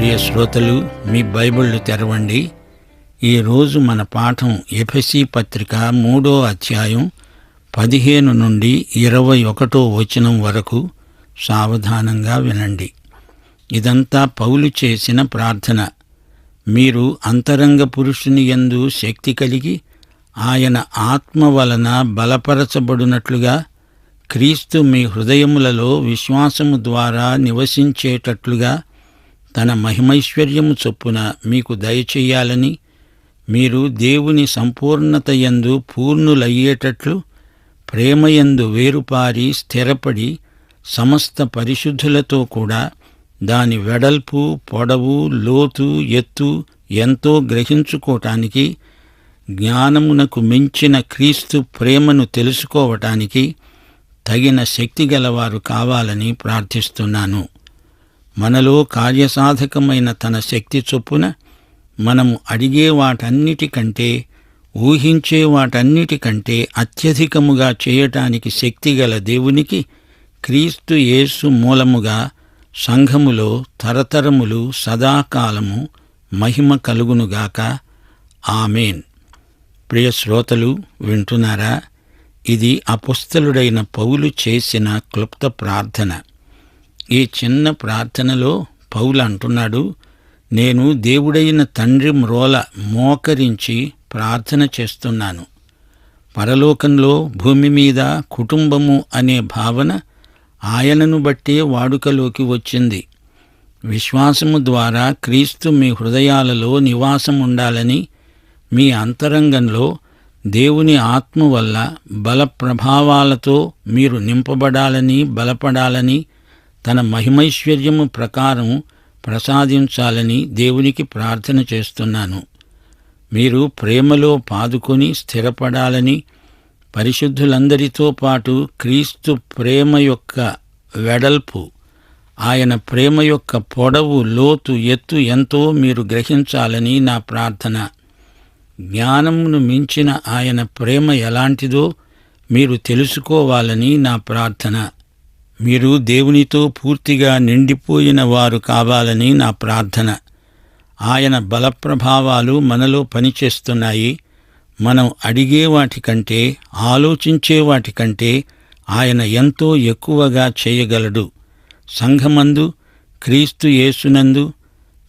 ప్రియ శ్రోతలు మీ బైబిళ్ళు తెరవండి. ఈరోజు మన పాఠం ఎఫెసి పత్రిక మూడో అధ్యాయం పదిహేను నుండి ఇరవై ఒకటో వచనం వరకు సావధానంగా వినండి. ఇదంతా పౌలు చేసిన ప్రార్థన. మీరు అంతరంగ పురుషుని యందు శక్తి కలిగి ఆయన ఆత్మ వలన బలపరచబడినట్లుగా క్రీస్తు మీ హృదయములలో విశ్వాసము ద్వారా నివసించేటట్లుగా తన మహిమైశ్వర్యము చొప్పున మీకు దయచేయాలని మీరు దేవుని సంపూర్ణతయందు పూర్ణులయ్యేటట్లు ప్రేమయందు వేరుపారి స్థిరపడి సమస్త పరిశుద్ధులతో కూడా దాని వెడల్పు పొడవు లోతు ఎత్తు ఎంతో గ్రహించుకోవటానికి జ్ఞానమునకు మించిన క్రీస్తు ప్రేమను తెలుసుకోవటానికి తగిన శక్తి గలవారు కావాలని ప్రార్థిస్తున్నాను. మనలో కార్యసాధకమైన తన శక్తి చొప్పున మనము అడిగే వాటన్నిటికంటే ఊహించే వాటన్నిటికంటే అత్యధికముగా చేయటానికి శక్తిగల దేవునికి క్రీస్తు యేసు మూలముగా సంఘములో తరతరములు సదాకాలము మహిమ కలుగునుగాక ఆమెన్. ప్రియ శ్రోతలు వింటున్నారా? ఇది అపుస్తలుడైన పౌలు చేసిన క్లుప్త ప్రార్థన. ఈ చిన్న ప్రార్థనలో పౌలు అంటున్నాడు నేను దేవుడైన తండ్రి మ్రోల మోకరించి ప్రార్థన చేస్తున్నాను. పరలోకంలో భూమి మీద కుటుంబము అనే భావన ఆయనను బట్టే వాడుకలోకి వచ్చింది. విశ్వాసము ద్వారా క్రీస్తు మీ హృదయాలలో నివాసం ఉండాలని మీ అంతరంగంలో దేవుని ఆత్మ వల్ల బల ప్రభావాలతో మీరు నింపబడాలని బలపడాలని తన మహిమైశ్వర్యము ప్రకారం ప్రసాదించాలని దేవునికి ప్రార్థన చేస్తున్నాను. మీరు ప్రేమలో పాదుకొని స్థిరపడాలని పరిశుద్ధులందరితో పాటు క్రీస్తు ప్రేమ యొక్క వెడల్పు ఆయన ప్రేమ యొక్క పొడవు లోతు ఎత్తు ఎంతో మీరు గ్రహించాలని నా ప్రార్థన. జ్ఞానమును మించిన ఆయన ప్రేమ ఎలాంటిదో మీరు తెలుసుకోవాలని నా ప్రార్థన. మీరు దేవునితో పూర్తిగా నిండిపోయిన వారు కావాలని నా ప్రార్థన. ఆయన బలప్రభావాలు మనలో పనిచేస్తున్నాయి. మనం అడిగే వాటికంటే ఆలోచించే వాటికంటే ఆయన ఎంతో ఎక్కువగా చేయగలడు. సంఘమందు క్రీస్తు యేసునందు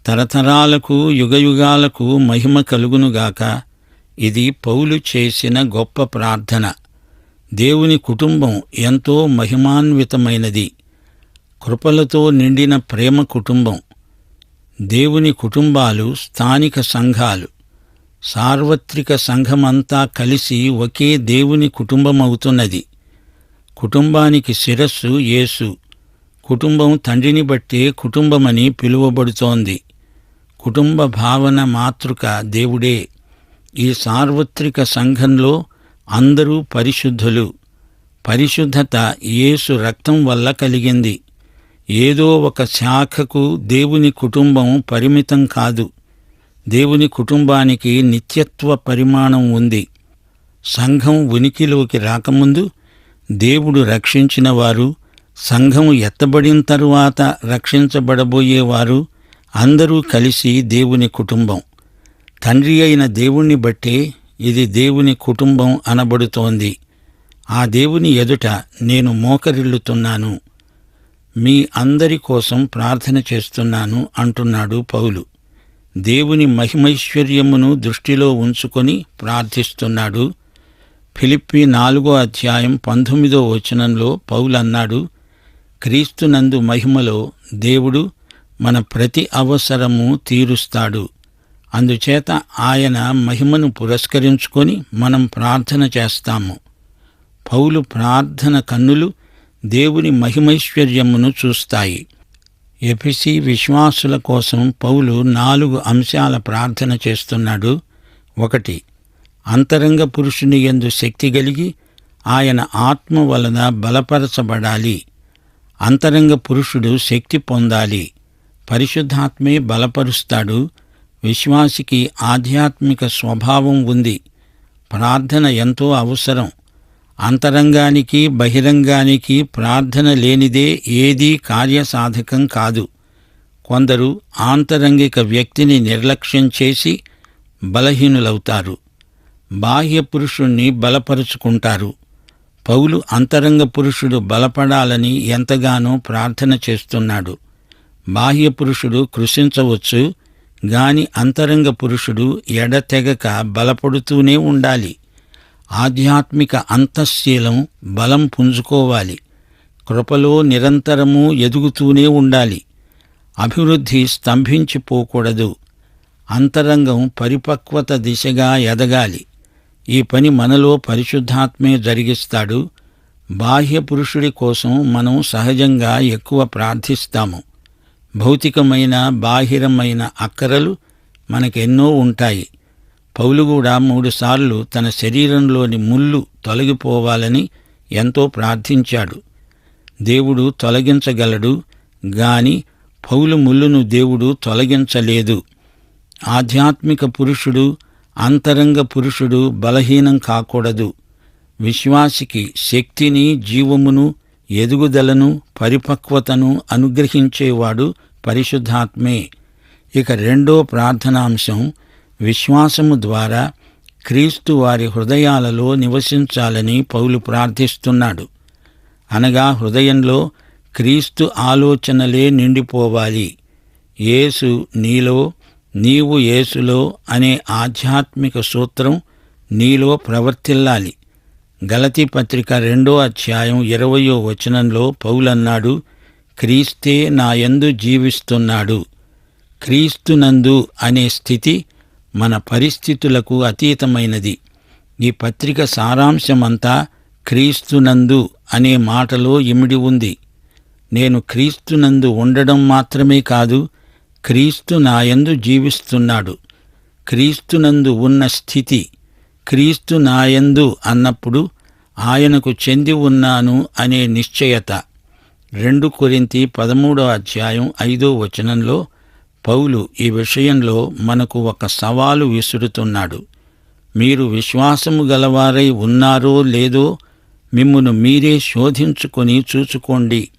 తరతరాలకు యుగయుగాలకు మహిమ కలుగునుగాక. ఇది పౌలు చేసిన గొప్ప ప్రార్థన. దేవుని కుటుంబం ఎంతో మహిమాన్వితమైనది. కృపలతో నిండిన ప్రేమ కుటుంబం. దేవుని కుటుంబాలు స్థానిక సంఘాలు. సార్వత్రిక సంఘమంతా కలిసి ఒకే దేవుని కుటుంబమవుతున్నది. కుటుంబానికి శిరస్సు యేసు. కుటుంబం తండ్రిని బట్టే కుటుంబమని పిలువబడుతోంది. కుటుంబ భావన మాతృక దేవుడే. ఈ సార్వత్రిక సంఘంలో అందరూ పరిశుద్ధులు. పరిశుద్ధత యేసు రక్తం వల్ల కలిగింది. ఏదో ఒక శాఖకు దేవుని కుటుంబం పరిమితం కాదు. దేవుని కుటుంబానికి నిత్యత్వ పరిమాణం ఉంది. సంఘం ఉనికిలోకి రాకముందు దేవుడు రక్షించిన వారు సంఘం ఎత్తబడిన తరువాత రక్షించబడబోయేవారు అందరూ కలిసి దేవుని కుటుంబం. తండ్రి అయిన దేవుణ్ణి బట్టే ఇది దేవుని కుటుంబం అనబడుతోంది. ఆ దేవుని ఎదుట నేను మోకరిల్లుతున్నాను. మీ అందరి కోసం ప్రార్థన చేస్తున్నాను అంటున్నాడు పౌలు. దేవుని మహిమైశ్వర్యమును దృష్టిలో ఉంచుకొని ప్రార్థిస్తున్నాడు. ఫిలిప్పి నాలుగో అధ్యాయం పంతొమ్మిదో వచనంలో పౌలన్నాడు క్రీస్తునందు మహిమలో దేవుడు మన ప్రతి అవసరము తీరుస్తాడు. అందుచేత ఆయన మహిమను పురస్కరించుకొని మనం ప్రార్థన చేస్తాము. పౌలు ప్రార్థన కన్నులు దేవుని మహిమైశ్వర్యమును చూస్తాయి. ఎపిసి విశ్వాసుల కోసం పౌలు నాలుగు అంశాల ప్రార్థన చేస్తున్నాడు. ఒకటి అంతరంగ పురుషుని యందు శక్తి కలిగి ఆయన ఆత్మ వలన బలపరచబడాలి. అంతరంగ పురుషుడు శక్తి పొందాలి. పరిశుద్ధాత్మే బలపరుస్తాడు. విశ్వాసికి ఆధ్యాత్మిక స్వభావం ఉంది. ప్రార్థన ఎంతో అవసరం. అంతరంగానికి బహిరంగానికి ప్రార్థన లేనిదే ఏదీ కార్యసాధకం కాదు. కొందరు ఆంతరంగిక వ్యక్తిని నిర్లక్ష్యం చేసి బలహీనులవుతారు. బాహ్య పురుషుణ్ణి బలపరుచుకుంటారు. పౌలు అంతరంగ పురుషుడు బలపడాలని ఎంతగానో ప్రార్థన చేస్తున్నాడు. బాహ్య పురుషుడు కృషించవచ్చు గాని అంతరంగ పురుషుడు ఎడతెగక బలపడుతూనే ఉండాలి. ఆధ్యాత్మిక అంతఃశీలం బలం పుంజుకోవాలి. కృపలో నిరంతరము ఎదుగుతూనే ఉండాలి. అభివృద్ధి స్తంభించిపోకూడదు. అంతరంగం పరిపక్వత దిశగా ఎదగాలి. ఈ పని మనలో పరిశుద్ధాత్మే జరిగిస్తాడు. బాహ్య పురుషుడి కోసం మనం సహజంగా ఎక్కువ ప్రార్థిస్తాము. భౌతికమైన బాహిరమైన అక్కరలు మనకెన్నో ఉంటాయి. పౌలు కూడా మూడుసార్లు తన శరీరంలోని ముళ్ళు తొలగిపోవాలని ఎంతో ప్రార్థించాడు. దేవుడు తొలగించగలడు గాని పౌలు ముళ్ళును దేవుడు తొలగించలేదు. ఆధ్యాత్మిక పురుషుడు అంతరంగ పురుషుడు బలహీనం కాకూడదు. విశ్వాసికి శక్తిని జీవమును ఎదుగుదలను పరిపక్వతను అనుగ్రహించేవాడు పరిశుద్ధాత్మే. ఇక రెండో ప్రార్థనాంశం విశ్వాసము ద్వారా క్రీస్తు వారి హృదయాలలో నివసించాలని పౌలు ప్రార్థిస్తున్నాడు. అనగా హృదయంలో క్రీస్తు ఆలోచనలే నిండిపోవాలి. యేసు నీలో నీవు యేసులో అనే ఆధ్యాత్మిక సూత్రం నీలో ప్రవర్తిల్లాలి. గలతీ పత్రిక రెండో అధ్యాయం ఇరవయో వచనంలో పౌలన్నాడు క్రీస్తే నాయందు జీవిస్తున్నాడు. క్రీస్తునందు అనే స్థితి మన పరిస్థితులకు అతీతమైనది. ఈ పత్రిక సారాంశమంతా క్రీస్తునందు అనే మాటలో ఇమిడి ఉంది. నేను క్రీస్తునందు ఉండడం మాత్రమే కాదు క్రీస్తు నాయందు జీవిస్తున్నాడు. క్రీస్తునందు ఉన్న స్థితి క్రీస్తు నాయందు అన్నప్పుడు ఆయనకు చెంది ఉన్నాను అనే నిశ్చయత. రెండు కొరింతి పదమూడో అధ్యాయం ఐదో వచనంలో పౌలు ఈ విషయంలో మనకు ఒక సవాలు విసురుతున్నాడు. మీరు విశ్వాసము గలవారై ఉన్నారో లేదో మిమ్మును మీరే శోధించుకొని చూచుకోండి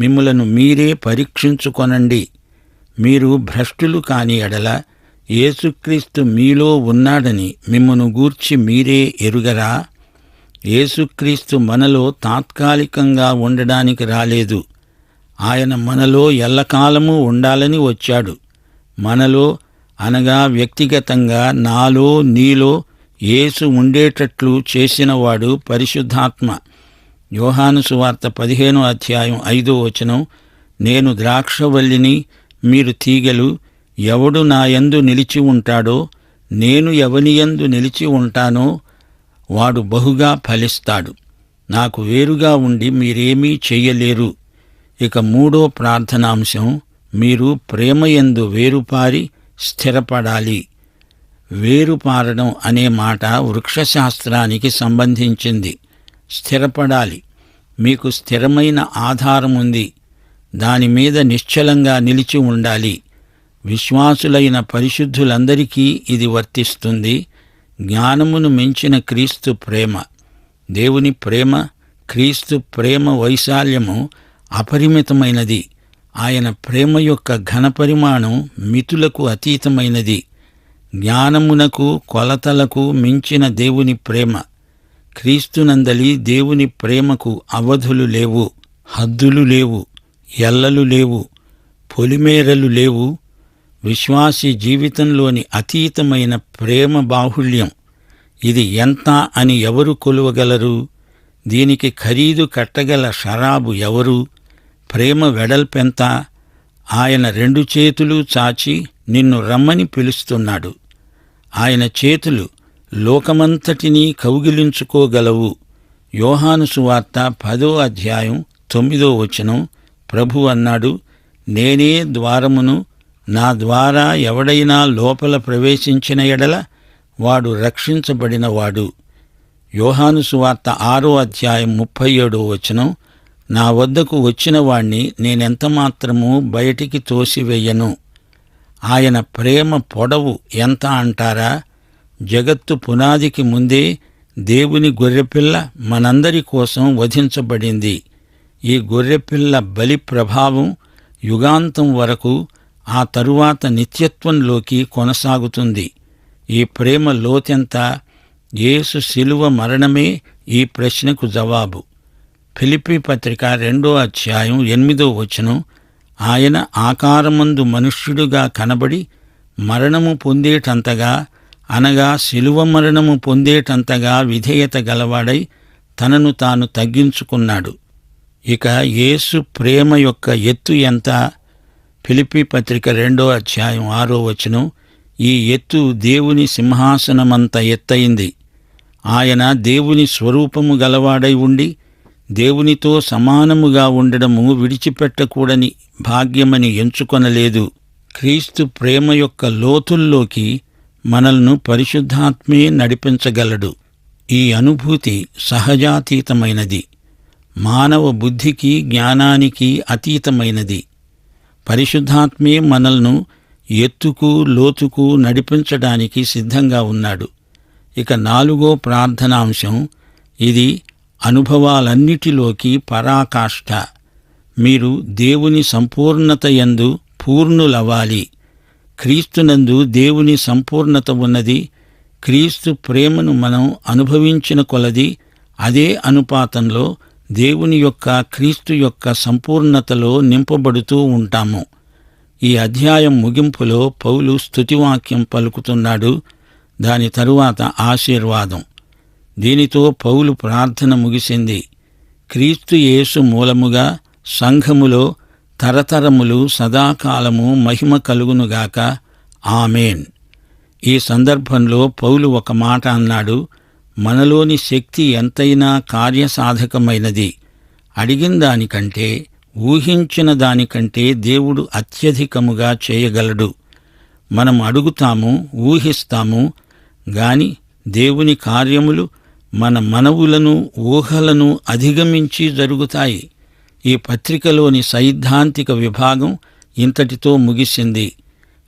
మిమ్ములను మీరే పరీక్షించుకొనండి. మీరు భ్రష్టులు కాని ఎడల యేసుక్రీస్తు మీలో ఉన్నాడని మిమ్మను గూర్చి మీరే ఎరుగరా? యేసుక్రీస్తు మనలో తాత్కాలికంగా ఉండడానికి రాలేదు. ఆయన మనలో ఎల్లకాలము ఉండాలని వచ్చాడు. మనలో అనగా వ్యక్తిగతంగా నాలో నీలో యేసు ఉండేటట్లు చేసినవాడు పరిశుద్ధాత్మ. యోహాను సువార్త పదిహేనో అధ్యాయం ఐదో వచనం నేను ద్రాక్షవల్లిని మీరు తీగలు ఎవడు నాయందు నిలిచి ఉంటాడో నేను ఎవనియందు నిలిచి ఉంటానో వాడు బహుగా ఫలిస్తాడు. నాకు వేరుగా ఉండి మీరేమీ చెయ్యలేరు ఇక మూడో ప్రార్థనాంశం మీరు ప్రేమయందు వేరుపారి స్థిరపడాలి. వేరుపారడం అనే మాట వృక్షశాస్త్రానికి సంబంధించింది. స్థిరపడాలి. మీకు స్థిరమైన ఆధారం ఉంది దాని మీద నిశ్చలంగా నిలిచి ఉండాలి. విశ్వాసులైన పరిశుద్ధులందరికీ ఇది వర్తిస్తుంది. జ్ఞానమును మించిన క్రీస్తు ప్రేమ. దేవుని ప్రేమ క్రీస్తు ప్రేమ వైశాల్యము అపరిమితమైనది. ఆయన ప్రేమ యొక్క ఘనపరిమాణం మితులకు అతీతమైనది. జ్ఞానమునకు కొలతలకు మించిన దేవుని ప్రేమ. క్రీస్తునందలి దేవుని ప్రేమకు అవధులు లేవు హద్దులు లేవు ఎల్లలు లేవు పొలిమేరలు లేవు విశ్వాసి జీవితంలోని అతీతమైన ప్రేమ బాహుళ్యం. ఇది ఎంత అని ఎవరు కొలువగలరు? దీనికి ఖరీదు కట్టగల షరాబు ఎవరు? ప్రేమ వెడల్పెంత? ఆయన రెండు చేతులు చాచి నిన్ను రమ్మని పిలుస్తున్నాడు. ఆయన చేతులు లోకమంతటినీ కౌగిలించుకోగలవు. యోహాను సువార్త పదో అధ్యాయం తొమ్మిదో వచనం ప్రభు అన్నాడు నేనే ద్వారమును నా ద్వారా ఎవడైనా లోపల ప్రవేశించిన ఎడల వాడు రక్షించబడినవాడు. యోహాను సువార్త ఆరో అధ్యాయం ముప్పై ఏడో వచనం నా వద్దకు వచ్చిన వాణ్ణి నేనెంత మాత్రము బయటికి తోసివేయను. ఆయన ప్రేమ పొడవు ఎంత అంటారా? జగత్తు పునాదికి ముందే దేవుని గొర్రెపిల్ల మనందరి కోసం వధించబడింది. ఈ గొర్రెపిల్ల బలి ప్రభావం యుగాంతం వరకు ఆ తరువాత నిత్యత్వంలోకి కొనసాగుతుంది. ఈ ప్రేమ లోతెంత? యేసు శిలువ మరణమే ఈ ప్రశ్నకు జవాబు. ఫిలిపి పత్రిక రెండో అధ్యాయం ఎనిమిదో వచనం ఆయన ఆకారమందు మనుష్యుడుగా కనబడి మరణము పొందేటంతగా అనగా శిలువ మరణము పొందేటంతగా విధేయత గలవాడై తనను తాను తగ్గించుకున్నాడు. ఇక యేసు ప్రేమ యొక్క ఎత్తు ఎంత? ఫిలిపి పత్రిక రెండో అధ్యాయం ఆరో వచనం ఈ ఎత్తు దేవుని సింహాసనమంత ఎత్తయింది. ఆయన దేవుని స్వరూపము గలవాడై ఉండి దేవునితో సమానముగా ఉండడము విడిచిపెట్టకూడని భాగ్యమని ఎంచుకొనలేదు. క్రీస్తు ప్రేమ యొక్క లోతుల్లోకి మనల్ను పరిశుద్ధాత్మే నడిపించగలడు. ఈ అనుభూతి సహజాతీతమైనది. మానవ బుద్ధికి జ్ఞానానికి అతీతమైనది. పరిశుద్ధాత్మే మనల్ను ఎత్తుకు లోతుకు నడిపించడానికి సిద్ధంగా ఉన్నాడు. ఇక నాలుగో ప్రార్థనాంశం ఇది అనుభవాలన్నిటిలోకి పరాకాష్ఠ మీరు దేవుని సంపూర్ణత యందు పూర్ణులవ్వాలి. క్రీస్తునందు దేవుని సంపూర్ణత ఉన్నది క్రీస్తు ప్రేమను మనం అనుభవించిన కొలది అదే అనుపాతంలో దేవుని యొక్క క్రీస్తు యొక్క సంపూర్ణతలో నింపబడుతూ ఉంటాము. ఈ అధ్యాయం ముగింపులో పౌలు స్తుతివాక్యం పలుకుతున్నాడు. దాని తరువాత ఆశీర్వాదం. దీనితో పౌలు ప్రార్థన ముగిసింది. క్రీస్తు యేసు మూలముగా సంఘములో తరతరములు సదాకాలము మహిమ కలుగునుగాక ఆమెన్. ఈ సందర్భంలో పౌలు ఒక మాట అన్నాడు. మనలోని శక్తి ఎంతైనా కార్యసాధకమైనది. అడిగిన దానికంటే ఊహించిన దానికంటే దేవుడు అత్యధికముగా చేయగలడు. మనం అడుగుతాము ఊహిస్తాము గాని దేవుని కార్యములు మన మనవులను ఊహలను అధిగమించి జరుగుతాయి. ఈ పత్రికలోని సైద్ధాంతిక విభాగం ఇంతటితో ముగిసింది.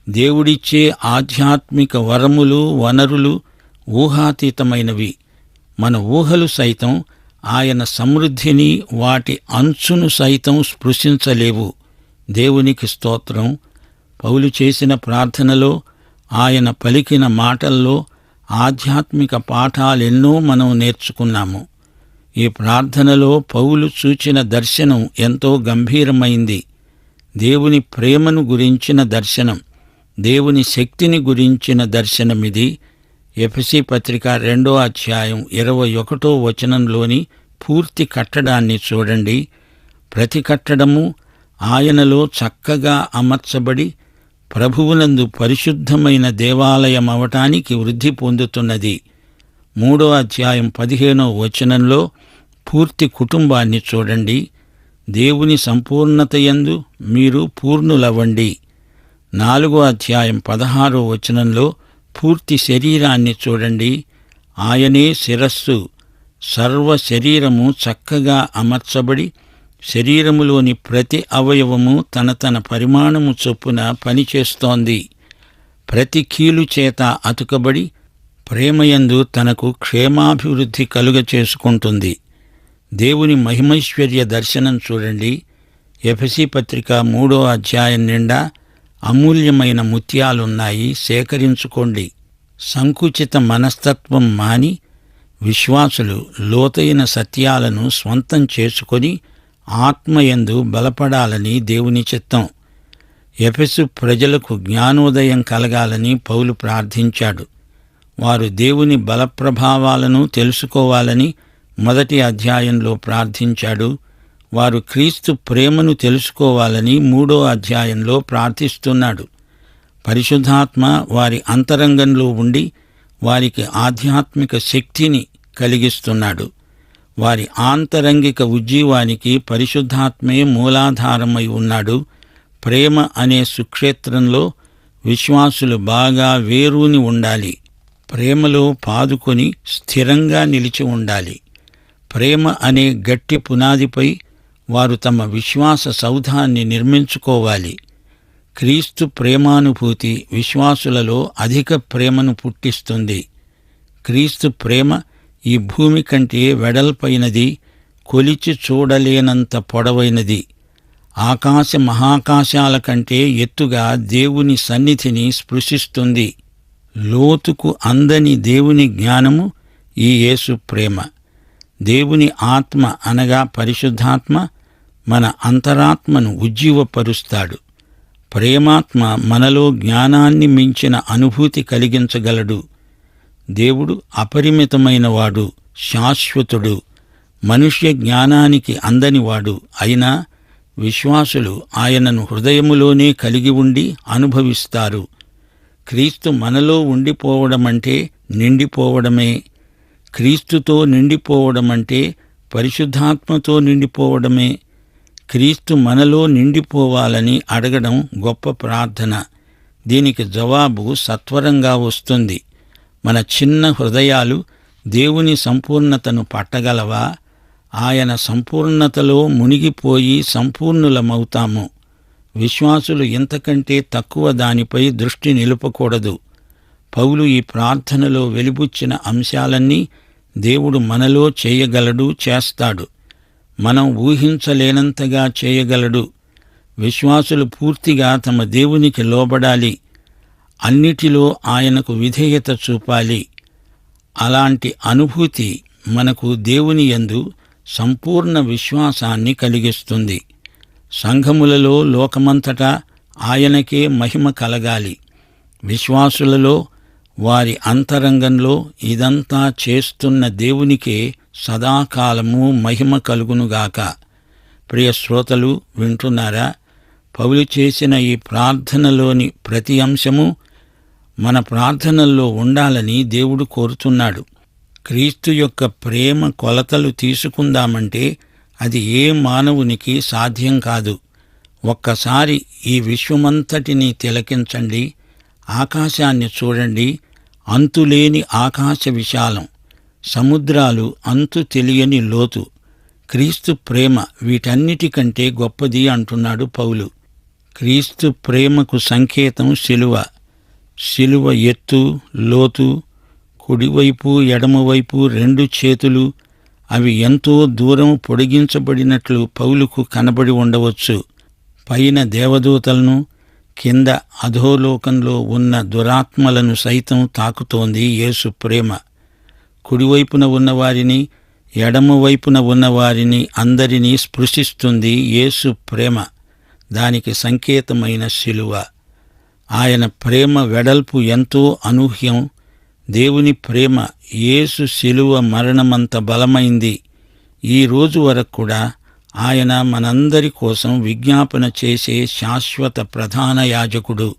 దేవుడిచ్చే ఆధ్యాత్మిక వరములు వనరులు ఊహాతీతమైనవి. మన ఊహలు సైతం ఆయన సమృద్ధిని వాటి అంచును సైతం స్పృశించలేవు. దేవునికి స్తోత్రం. పౌలు చేసిన ప్రార్థనలో ఆయన పలికిన మాటల్లో ఆధ్యాత్మిక పాఠాలెన్నో మనం నేర్చుకున్నాము. ఈ ప్రార్థనలో పౌలు చూచిన దర్శనం ఎంతో గంభీరమైంది. దేవుని ప్రేమను గురించిన దర్శనం దేవుని శక్తిని గురించిన దర్శనమిది. ఎఫ్సి పత్రిక రెండో అధ్యాయం ఇరవై ఒకటో వచనంలోని పూర్తి కట్టడాన్ని చూడండి. ప్రతి కట్టడము ఆయనలో చక్కగా అమర్చబడి ప్రభువునందు పరిశుద్ధమైన దేవాలయం అవటానికి వృద్ధి పొందుతున్నది. మూడో అధ్యాయం పదిహేనో వచనంలో పూర్తి కుటుంబాన్ని చూడండి. దేవుని సంపూర్ణతయందు మీరు పూర్ణులవ్వండి. నాలుగో అధ్యాయం పదహారో వచనంలో పూర్తి శరీరాన్ని చూడండి. ఆయనే శిరస్సు. సర్వ శరీరము చక్కగా అమర్చబడి శరీరములోని ప్రతి అవయవము తన తన పరిమాణము చొప్పున పనిచేస్తోంది. ప్రతి కీలు చేత అతుకబడి ప్రేమయందు తనకు క్షేమాభివృద్ధి కలుగ చేసుకుంటుంది. దేవుని మహిమైశ్వర్య దర్శనం చూడండి. ఎఫసి పత్రిక మూడో అధ్యాయం నిండా అమూల్యమైన ముత్యాలున్నాయి. సేకరించుకోండి. సంకుచిత మనస్తత్వం మాని విశ్వాసులు లోతైన సత్యాలను స్వంతం చేసుకొని ఆత్మయందు బలపడాలని దేవుని చిత్తం. ఎఫెసు ప్రజలకు జ్ఞానోదయం కలగాలని పౌలు ప్రార్థించాడు. వారు దేవుని బలప్రభావాలను తెలుసుకోవాలని మొదటి అధ్యాయంలో ప్రార్థించాడు. వారు క్రీస్తు ప్రేమను తెలుసుకోవాలని మూడో అధ్యాయంలో ప్రార్థిస్తున్నాడు. పరిశుద్ధాత్మ వారి అంతరంగంలో ఉండి వారికి ఆధ్యాత్మిక శక్తిని కలిగిస్తున్నాడు. వారి ఆంతరంగిక ఉజ్జీవానికి పరిశుద్ధాత్మే మూలాధారమై ఉన్నాడు. ప్రేమ అనే సుక్షేత్రంలో విశ్వాసులు బాగా వేరూని ఉండాలి. ప్రేమలో పాదుకొని స్థిరంగా నిలిచి ఉండాలి. ప్రేమ అనే గట్టి పునాదిపై వారు తమ విశ్వాస సౌధాన్ని నిర్మించుకోవాలి. క్రీస్తు ప్రేమానుభూతి విశ్వాసులలో అధిక ప్రేమను పుట్టిస్తుంది. క్రీస్తు ప్రేమ ఈ భూమి కంటే వెడల్పైనది కొలిచి చూడలేనంత పొడవైనది. ఆకాశ మహాకాశాల కంటే ఎత్తుగా దేవుని సన్నిధిని స్పృశిస్తుంది. లోతుకు అందని దేవుని జ్ఞానము ఈ యేసు ప్రేమ. దేవుని ఆత్మ అనగా పరిశుద్ధాత్మ మన అంతరాత్మను ఉజ్జీవపరుస్తాడు. ప్రేమాత్మ మనలో జ్ఞానాన్ని మించిన అనుభూతి కలిగించగలడు. దేవుడు అపరిమితమైనవాడు శాశ్వతుడు మనుష్య జ్ఞానానికి అందనివాడు అయినా విశ్వాసులు ఆయనను హృదయములోనే కలిగి ఉండి అనుభవిస్తారు. క్రీస్తు మనలో ఉండిపోవడమంటే నిండిపోవడమే. క్రీస్తుతో నిండిపోవడం అంటే పరిశుద్ధాత్మతో నిండిపోవడమే. క్రీస్తు మనలో నిండిపోవాలని అడగడం గొప్ప ప్రార్థన. దీనికి జవాబు సత్వరంగా వస్తుంది. మన చిన్న హృదయాలు దేవుని సంపూర్ణతను పట్టగలవా? ఆయన సంపూర్ణతలో మునిగిపోయి సంపూర్ణులమవుతాము. విశ్వాసులు ఇంతకంటే తక్కువ దానిపై దృష్టి నిలుపకూడదు. పౌలు ఈ ప్రార్థనలో వెలిబుచ్చిన అంశాలన్నీ దేవుడు మనలో చేయగలడు చేస్తాడు. మనం ఊహించలేనంతగా చేయగలడు. విశ్వాసులు పూర్తిగా తమ దేవునికి లోబడాలి. అన్నిటిలో ఆయనకు విధేయత చూపాలి. అలాంటి అనుభూతి మనకు దేవుని యందు సంపూర్ణ విశ్వాసాన్ని కలిగిస్తుంది. సంఘములలో లోకమంతటా ఆయనకే మహిమ కలగాలి. విశ్వాసులలో వారి అంతరంగంలో ఇదంతా చేస్తున్న దేవునికే సదాకాలము మహిమ కలుగునుగాక. ప్రియ శ్రోతలు వింటున్నారా? పౌలు చేసిన ఈ ప్రార్థనలోని ప్రతి అంశము మన ప్రార్థనల్లో ఉండాలని దేవుడు కోరుతున్నాడు. క్రీస్తు యొక్క ప్రేమ కొలతలు తీసుకుందామంటే అది ఏ మానవునికి సాధ్యం కాదు. ఒక్కసారి ఈ విశ్వమంతటినీ తిలకించండి ఆకాశాన్ని చూడండి అంతులేని ఆకాశ విశాలం సముద్రాలు అంతు తెలియని లోతు క్రీస్తు ప్రేమ వీటన్నిటికంటే గొప్పది అంటున్నాడు పౌలు. క్రీస్తు ప్రేమకు సంకేతం శిలువ శిలువ ఎత్తు లోతు కుడివైపు ఎడమవైపు రెండు చేతులు అవి ఎంతో దూరం పొడిగించబడినట్లు పౌలుకు కనబడి ఉండవచ్చు. పైన దేవదూతలను కింద అధోలోకంలో ఉన్న దురాత్మలను సైతం తాకుతోంది యేసు ప్రేమ. కుడివైపున ఉన్నవారిని ఎడమవైపున ఉన్నవారిని అందరినీ స్పృశిస్తుంది యేసు ప్రేమ. దానికి సంకేతమైన శిలువ. ఆయన ప్రేమ వెడల్పు ఎంతో అనూహ్యం. దేవుని ప్రేమ యేసు శిలువ మరణమంత బలమైంది. ఈ రోజు వరకు కూడా ఆయన మనందరి కోసం విజ్ఞాపన చేసే శాశ్వత ప్రధాన యాజకుడు.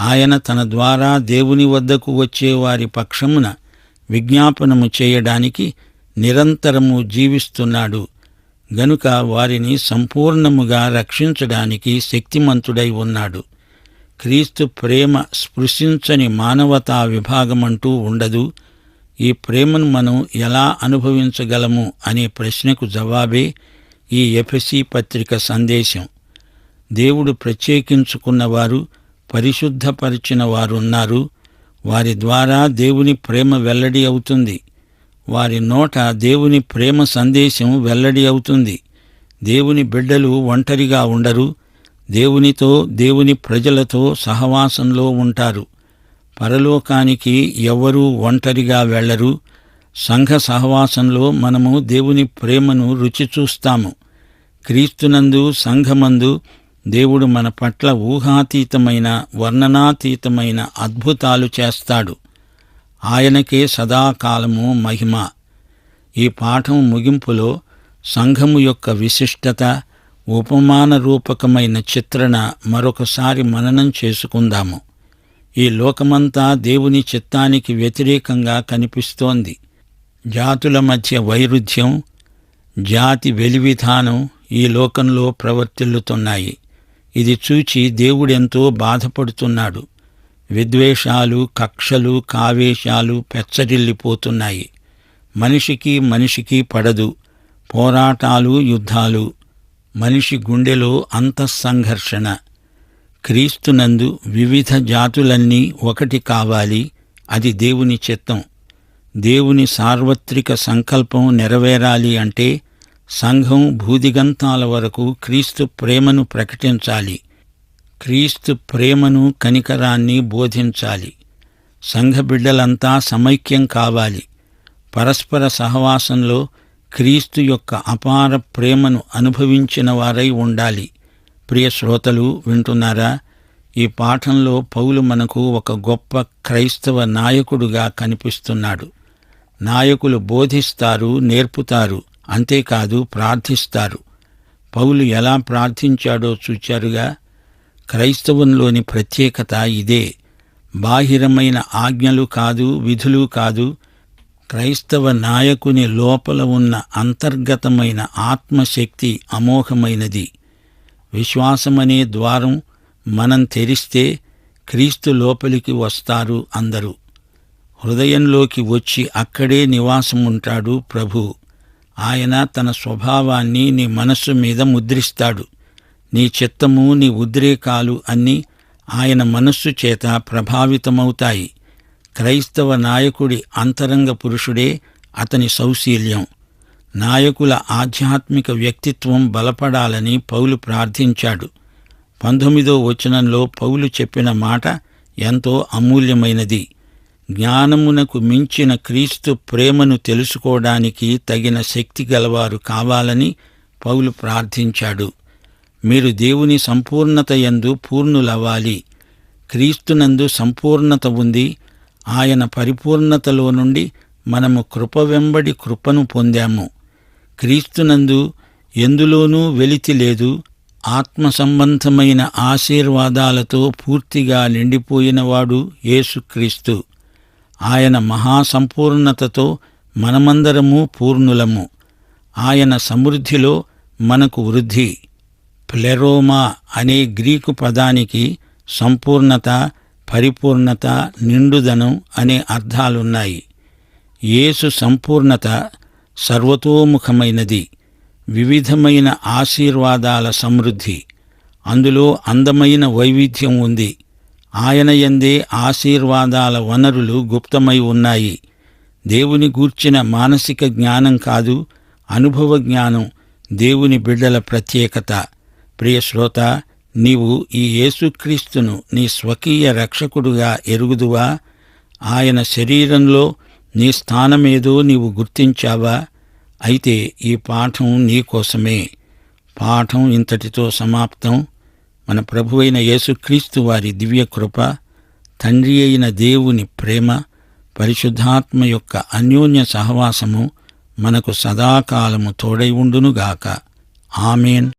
ఆయన తన ద్వారా దేవుని వద్దకు వచ్చే వారి పక్షమున విజ్ఞాపనము చేయడానికి నిరంతరము జీవిస్తున్నాడు. గనుక వారిని సంపూర్ణముగా రక్షించడానికి శక్తిమంతుడై ఉన్నాడు. క్రీస్తు ప్రేమ స్పృశించని మానవతా విభాగమంటూ ఉండదు. ఈ ప్రేమను మనం ఎలా అనుభవించగలము అనే ప్రశ్నకు జవాబే ఈ ఎఫెసీ పత్రిక సందేశం. దేవుడు ప్రత్యేకించుకున్నవారు పరిశుద్ధపరిచిన వారున్నారు. వారి ద్వారా దేవుని ప్రేమ వెల్లడి అవుతుంది. వారి నోట దేవుని ప్రేమ సందేశం వెల్లడి అవుతుంది. దేవుని బిడ్డలు ఒంటరిగా ఉండరు. దేవునితో దేవుని ప్రజలతో సహవాసంలో ఉంటారు. పరలోకానికి ఎవరూ ఒంటరిగా వెళ్ళరు. సంఘ సహవాసంలో మనము దేవుని ప్రేమను రుచి చూస్తాము. క్రీస్తునందు సంఘమందు దేవుడు మన పట్ల ఊహాతీతమైన వర్ణనాతీతమైన అద్భుతాలు చేస్తాడు. ఆయనకే సదాకాలము మహిమ. ఈ పాఠం ముగింపులో సంఘము యొక్క విశిష్టత ఉపమాన రూపకమైన చిత్రణ మరొకసారి మననం చేసుకుందాము. ఈ లోకమంతా దేవుని చిత్తానికి వ్యతిరేకంగా కనిపిస్తోంది. జాతుల మధ్య వైరుధ్యం జాతి వెలివిధానం ఈ లోకంలో ప్రవర్తిల్లుతున్నాయి. ఇది చూచి దేవుడెంతో బాధపడుతున్నాడు. విద్వేషాలు కక్షలు కావేశాలు పెచ్చరిల్లిపోతున్నాయి. మనిషికి మనిషికి పడదు. పోరాటాలు యుద్ధాలు. మనిషి గుండెలో అంతఃసంఘర్షణ. క్రీస్తునందు వివిధ జాతులన్నీ ఒకటి కావాలి. అది దేవుని చిత్తం. దేవుని సార్వత్రిక సంకల్పం నెరవేరాలి అంటే సంఘం భూదిగంతాల వరకు క్రీస్తు ప్రేమను ప్రకటించాలి. క్రీస్తు ప్రేమను కనికరాన్ని బోధించాలి. సంఘ బిడ్డలంతా సమైక్యం కావాలి. పరస్పర సహవాసంలో క్రీస్తు యొక్క అపార ప్రేమను అనుభవించిన వారై ఉండాలి. ప్రియ శ్రోతలు వింటున్నారా? ఈ పాఠంలో పౌలు మనకు ఒక గొప్ప క్రైస్తవ నాయకుడుగా కనిపిస్తున్నాడు. నాయకులు బోధిస్తారు నేర్పుతారు అంతేకాదు ప్రార్థిస్తారు. పౌలు ఎలా ప్రార్థించాడో చూచారుగా? క్రైస్తవంలోని ప్రత్యేకత ఇదే. బాహిరమైన ఆజ్ఞలు కాదు విధులు కాదు. క్రైస్తవ నాయకుని లోపల ఉన్న అంతర్గతమైన ఆత్మశక్తి అమోఘమైనది. విశ్వాసమనే ద్వారం మనం తెరిస్తే క్రీస్తు లోపలికి వస్తారు అందరూ. హృదయంలోకి వచ్చి అక్కడే నివాసముంటాడు ప్రభు. ఆయన తన స్వభావాన్ని నీ మనస్సు మీద ముద్రిస్తాడు. నీ చిత్తము నీ ఉద్రేకాలు అన్నీ ఆయన మనస్సు చేత ప్రభావితమవుతాయి. క్రైస్తవ నాయకుడి అంతరంగ పురుషుడే అతని సౌశీల్యం. నాయకుల ఆధ్యాత్మిక వ్యక్తిత్వం బలపడాలని పౌలు ప్రార్థించాడు. పంతొమ్మిదో వచనంలో పౌలు చెప్పిన మాట ఎంతో అమూల్యమైనది. జ్ఞానమునకు మించిన క్రీస్తు ప్రేమను తెలుసుకోవడానికి తగిన శక్తి గలవారు కావాలని పౌలు ప్రార్థించాడు. మీరు దేవుని సంపూర్ణత యందు పూర్ణులవ్వాలి. క్రీస్తునందు సంపూర్ణత ఉంది. ఆయన పరిపూర్ణతలో నుండి మనము కృప వెంబడి కృపను పొందాము. క్రీస్తునందు ఎందులోనూ వెలితి లేదు. ఆత్మ సంబంధమైన ఆశీర్వాదాలతో పూర్తిగా నిండిపోయినవాడు యేసుక్రీస్తు. ఆయన మహాసంపూర్ణతతో మనమందరము పూర్ణులము. ఆయన సమృద్ధిలో మనకు వృద్ధి. ప్లెరోమా అనే గ్రీకు పదానికి సంపూర్ణత పరిపూర్ణత నిండుదనం అనే అర్థాలున్నాయి. యేసు సంపూర్ణత సర్వతోముఖమైనది. వివిధమైన ఆశీర్వాదాల సమృద్ధి. అందులో అందమైన వైవిధ్యం ఉంది. ఆయన ఎందే ఆశీర్వాదాల వనరులు గుప్తమై ఉన్నాయి. దేవుని గూర్చిన మానసిక జ్ఞానం కాదు అనుభవ జ్ఞానం దేవుని బిడ్డల ప్రత్యేకత. ప్రియ శ్రోత నీవు ఈ యేసుక్రీస్తును నీ స్వకీయ రక్షకుడుగా ఎరుగుదువా? ఆయన శరీరంలో నీ స్థానమేదో నీవు గుర్తించావా? అయితే ఈ పాఠం నీకోసమే పాఠం ఇంతటితో సమాప్తం. మన ప్రభువైన యేసుక్రీస్తు వారి దివ్య కృప తండ్రి అయిన దేవుని ప్రేమ పరిశుద్ధాత్మ యొక్క అన్యోన్య సహవాసము మనకు సదాకాలము తోడై ఉండునుగాక. ఆమెన్.